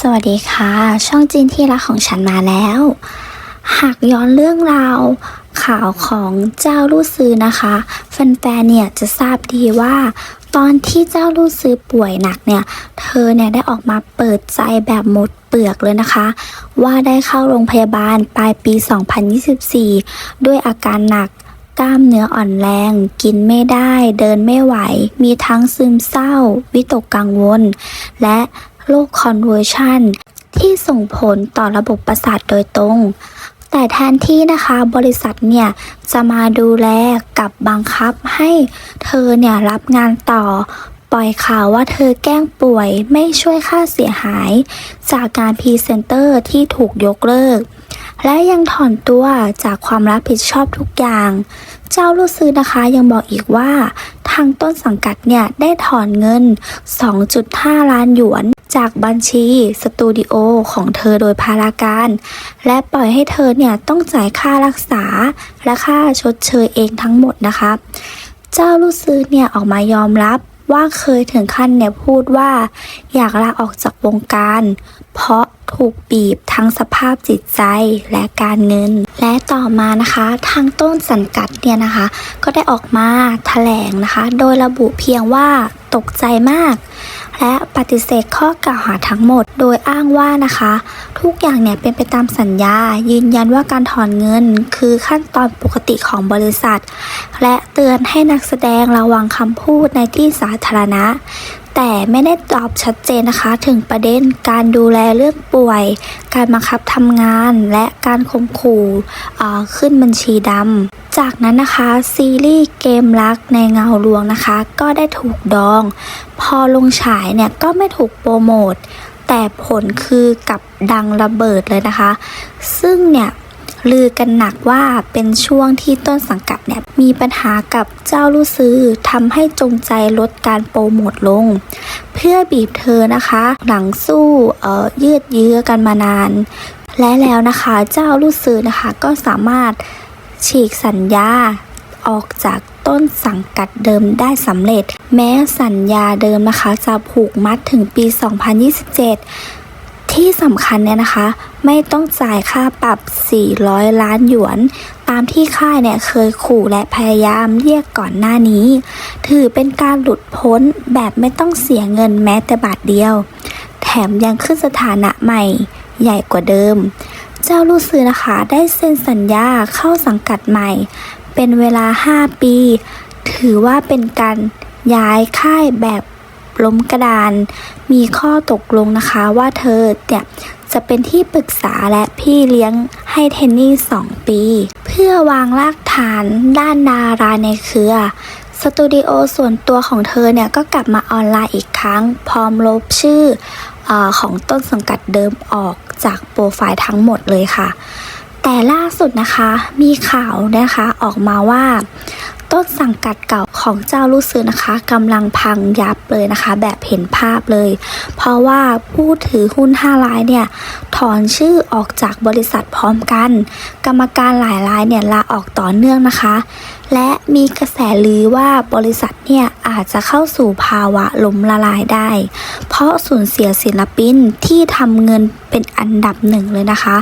สวัสดีค่ะ ช่องจีนที่รักของฉันมาแล้ว หากย้อนเรื่องราว ข่าวของเจ้าลู่ซือนะคะแฟนๆเนี่ยจะทราบดีว่า ตอนที่เจ้าลู่ซือป่วยหนักเนี่ย เธอเนี่ยได้ออกมาเปิดใจแบบหมดเปลือกเลยนะคะ ว่าได้เข้าโรงพยาบาลปลายปี 2024 ด้วยอาการหนักกล้ามเนื้ออ่อนแรง กินไม่ได้ เดินไม่ไหว มีทั้งซึมเศร้า วิตกกังวล และ โรคคอนเวอร์ชันที่ส่งผลต่อระบบประสาทโดยตรง แต่แทนที่นะคะบริษัทเนี่ยจะมาดูแลกับบังคับให้เธอเนี่ยรับงานต่อ ปล่อยข่าวว่าเธอแกล้งป่วยไม่ช่วยค่าเสียหาย จากการพรีเซนเตอร์ที่ถูกยกเลิก และยังถอนตัวจากความรับผิดชอบทุกอย่าง เจ้าลูกซื้อนะคะยังบอกอีกว่าางต้นสังกัดเนี่ยได้ถอนเงิน 2.5 ล้านหยวน จากบัญชีสตูดิโอของเธอโดยพาราการ และปล่อยให้เธอเนี่ยต้องจ่ายค่ารักษาและค่าชดเชยเองทั้งหมดนะคะ เจ้าลูกซื้อเนี่ยออกมายอมรับว่าเคยถึงขั้นเนี่ยพูดว่า อยากลาออกจากวงการ เพราะ ถูกบีบทั้งสภาพจิตใจและการเงิน และต่อมานะคะทางต้นสังกัดเนี่ยนะคะ ก็ได้ออกมาแถลงนะคะ โดยระบุเพียงว่าตกใจมาก และปฏิเสธข้อกล่าวหาทั้งหมด โดยอ้างว่านะคะ ทุกอย่างเนี่ยเป็นไปตามสัญญา ยืนยันว่าการถอนเงินคือขั้นตอนปกติของบริษัท และเตือนให้นักแสดงระวังคำพูดในที่สาธารณะ แต่ไม่ได้ตอบชัดเจนนะคะ ถึงประเด็นการดูแลเรื่องป่วย การบังคับทำงาน และการข่มขู่ขึ้นบัญชีดำจากนั้นนะคะซีรีส์เกมรักในเงาลวงนะคะ ก็ได้ถูกดอง พอลงฉายเนี่ยก็ไม่ถูกโปรโมทแต่ผลคือกับดังระเบิดเลยนะคะ ซึ่งเนี่ยลือกันหนักว่าเป็นช่วงที่ต้นสังกัดเนี่ยมีปัญหากับเจ้าลูกซื้อทำให้จงใจลดการโปรโมทลง เพื่อบีบเธอนะคะ หลังสู้เอ่อยืดเยื้อกันมานาน และแล้วนะคะเจ้าลูกซื้อนะคะก็สามารถฉีกสัญญาออกจาก ต้นสังกัดเดิมได้สำเร็จ แม้สัญญาเดิมนะคะ จะผูกมัดถึงปี 2027 ที่สำคัญเนี่ยนะคะ ไม่ต้องจ่ายค่าปรับ 400 ล้านหยวน ตามที่ค่ายเนี่ยเคยขู่และพยายามเรียกก่อนหน้านี้ ถือเป็นการหลุดพ้นแบบไม่ต้องเสียเงินแม้แต่บาทเดียว แถมยังขึ้นสถานะใหม่ใหญ่กว่าเดิม เจ้าลูกซื้อนะคะได้เซ็นสัญญาเข้าสังกัดใหม่ เป็นเวลา 5 ปี ถือว่าเป็นการย้ายค่ายแบบล้มกระดาน มีข้อตกลงนะคะว่าเธอเนี่ยจะเป็นที่ปรึกษาและพี่เลี้ยงให้เทนนี่ 2 ปี เพื่อวางรากฐานด้านดาราในเครือ สตูดิโอส่วนตัวของเธอเนี่ยก็กลับมาออนไลน์อีกครั้ง พร้อมลบชื่ออของต้นสังกัดเดิมออกจากโปรไฟล์ทั้งหมดเลยค่ะ แต่ล่าสุดนะคะมีข่าวนะคะออกมาว่า ต้นสังกัดเก่าของเจ้าลูกซื้อนะคะกำลังพังยับเลยนะคะ แบบเห็นภาพเลย เพราะว่าผู้ถือหุ้น5รายเนี่ยถอนชื่อออกจากบริษัทพร้อมกัน กรรมการหลายรายเนี่ยลาออกต่อเนื่องนะคะ และมีกระแสลือว่าบริษัทเนี่ยอาจจะเข้าสู่ภาวะล้มละลายได้ เพราะสูญเสียศิลปินที่ทำเงินเป็นอันดับหนึ่งเลยนะคะ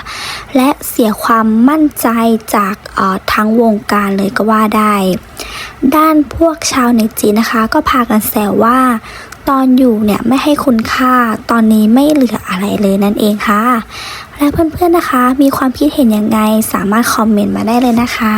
และเสียความมั่นใจจากออทั้งวงการเลยก็ว่าได้ ด้านพวกชาวเน็ตจีนนะคะ ก็พากันแซวว่าตอนอยู่เนี่ยไม่ให้คุณค่าตอนนี้ไม่เหลืออะไรเลยนั่นเองค่ะ และเพื่อนๆนะคะ มีความคิดเห็นยังไงสามารถคอมเมนต์มาได้เลยนะคะ